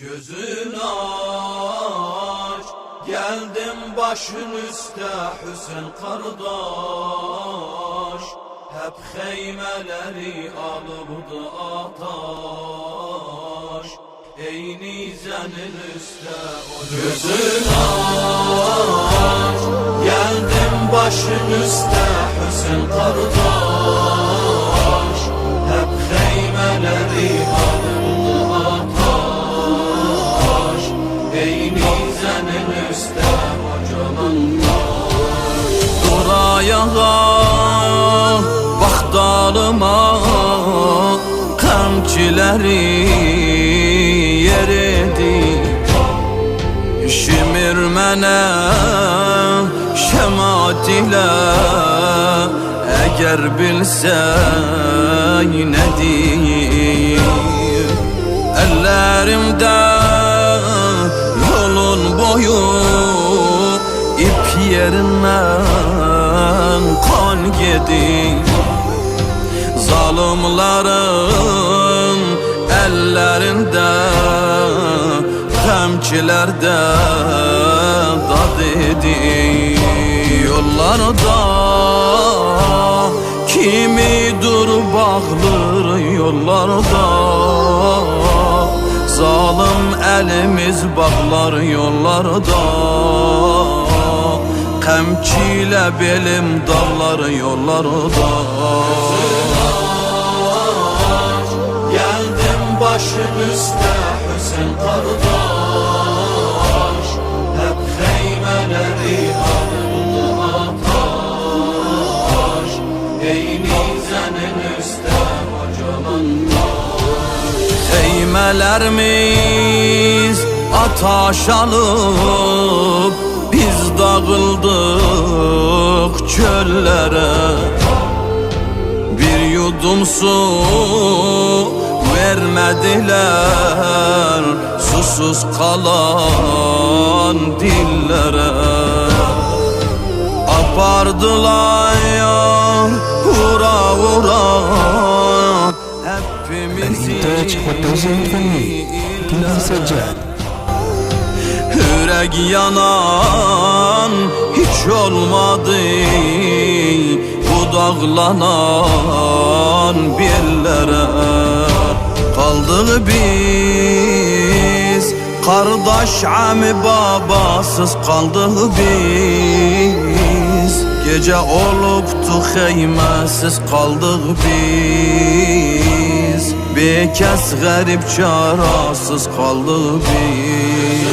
Gözün aç. Geldim başın üstte Hüseyin kardeş. Hep xeymələri alıbdı ataş. Ey nizənin üstə o gözün aç. Geldim başın üstte Hüseyin kardeş. Hep xeymələri alıbdı Ey nizənin üstə hocalan Dur ayağa Bax dalıma Qəmçiləri yeridi Şimir mənə şəmat ilə Əgər bilsən nədir Əllərimdə ip yerindən kan gedir Zalimların əllərində Təmkilərdə dad edir Yollarda kimi dur bağlır yollarda Zalim elimiz bağlar yollarda Qəmçilə belim dağlar yollarda Geldim başın üstə Hüseyin kardeş Hep xeymələri alındı ataş Ey nizənin üstə hocalanlar Xeymələrimiz ataş biz dağıldık çöllere. Bir yudum su vermediler Susuz kalan dillere. Apardılar vura vura Hepimizi Encourage Yürek yanan hiç olmadı. Bu dağlanan birlere Kaldık biz. Kardeş ami babasız kaldık biz. Gece oluptu xeyməsiz kaldık biz Bekes garip çarasız kaldık biz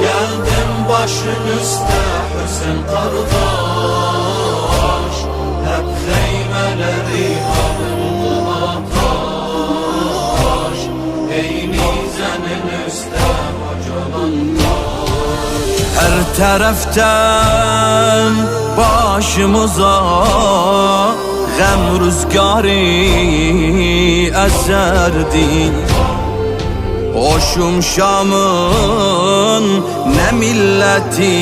Geldim başın üstə Hüseyin kardeş. Hep xeymələri alındı ataş Ey nizənin üstə hocalanlar Her tərəfdən başımıza Gəm rüzgarı əsərdi Hoşum Şam'ın ne milleti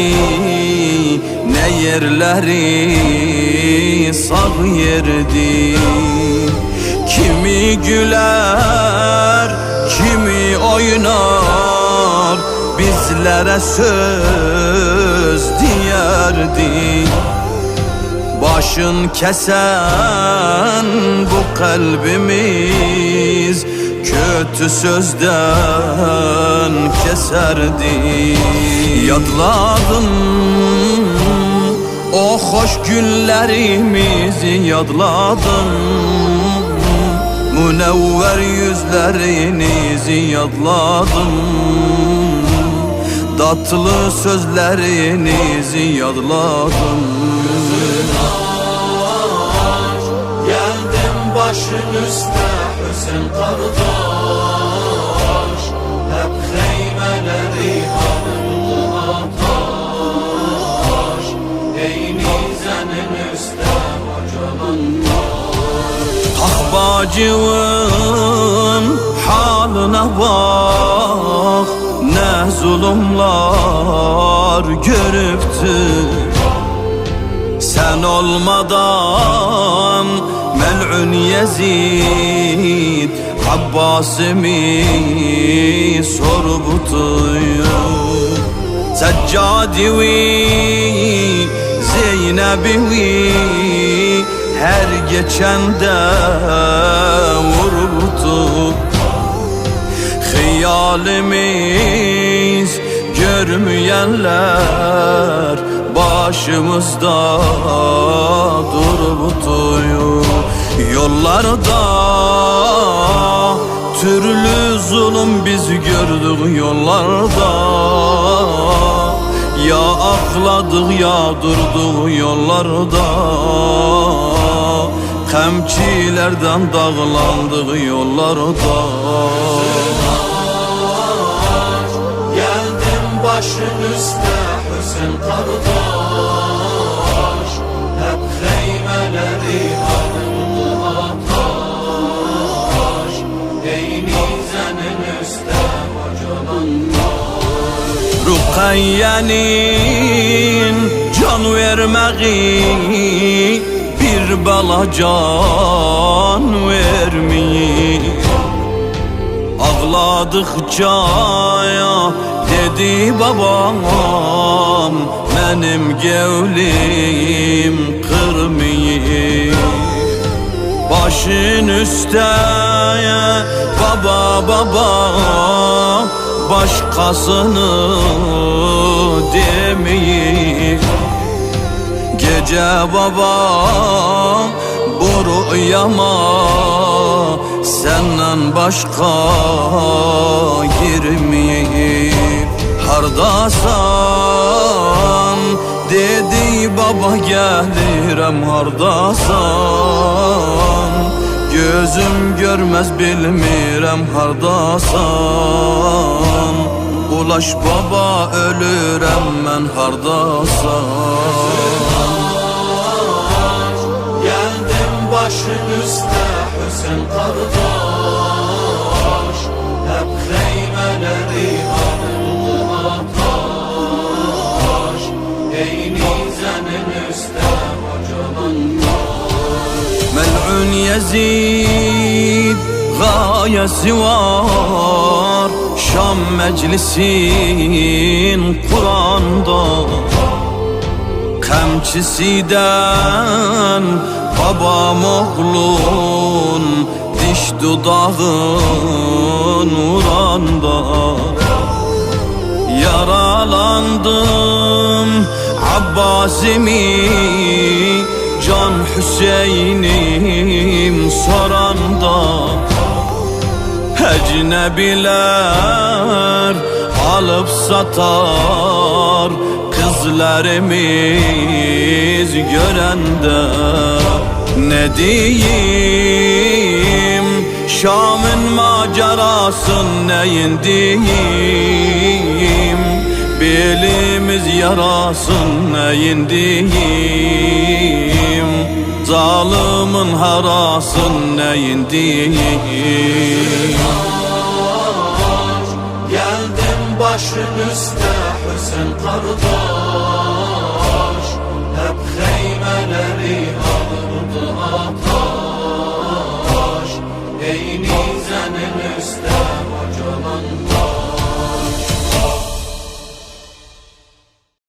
ne yerleri sağ yerdi Kimi güler kimi oynar bizlere söz diyerdi Başın kesen bu kalbimiz Kötü sözden keserdi. Yadladım o hoş günlerimizi yadladım Münevver yüzlerinizi yadladım Tatlı sözlerinizi yadladım Üstə Hüseyin kardeş Hep xeymələri alındı ataş Ey nizənin üstə hocalanlar Tax bacımın halına bak Ne zulümlar görübdü Sen olmadan Yezid Abbasimi sorbutuyu Seccadi vi Zeynep'i vi Her geçende vurbutu Hayalimiz görmeyenler Başımızda durbutuyu Yollarda türlü zulüm biz gördük yollarda. Ya akladık ya durduk yollarda. Kamçilerden dağlandık yollarda. Geldim başın üstte Hüsn kardeş. Hep heymeleri alındı Rukayye'nin can vermeyi Bir bala can vermeyi Ağladıkça ya dedi babam Benim gevlim kırmayı. Başın üstte baba baba Başkasını demeyi Gece baba bu rüyama Senden başka girmeyip Hardasan? Dedi baba gelirem hardasan Gözüm görmez bilmirem hardasan. Ulaş baba ölürem ben hardasan. Geldim başın üstte Hüsn kardeş. Hep heymeleri Yezid gayesi var. Şam meclisin Kur'an'da. Kamçısiden babam oğlun Diş dudağın uranda Yaralandım Abbasimi Can Hüseyin'im soranda Ecnebiler alıp satar Kızlarımız görende Ne diyeyim? Şam'ın macerasın neyin diyeyim? Belimiz yarasın neyin diyeyim Zalimin harasın neyin değil Geldim başın üstte Hüseyin kardeş. Hep heymeleri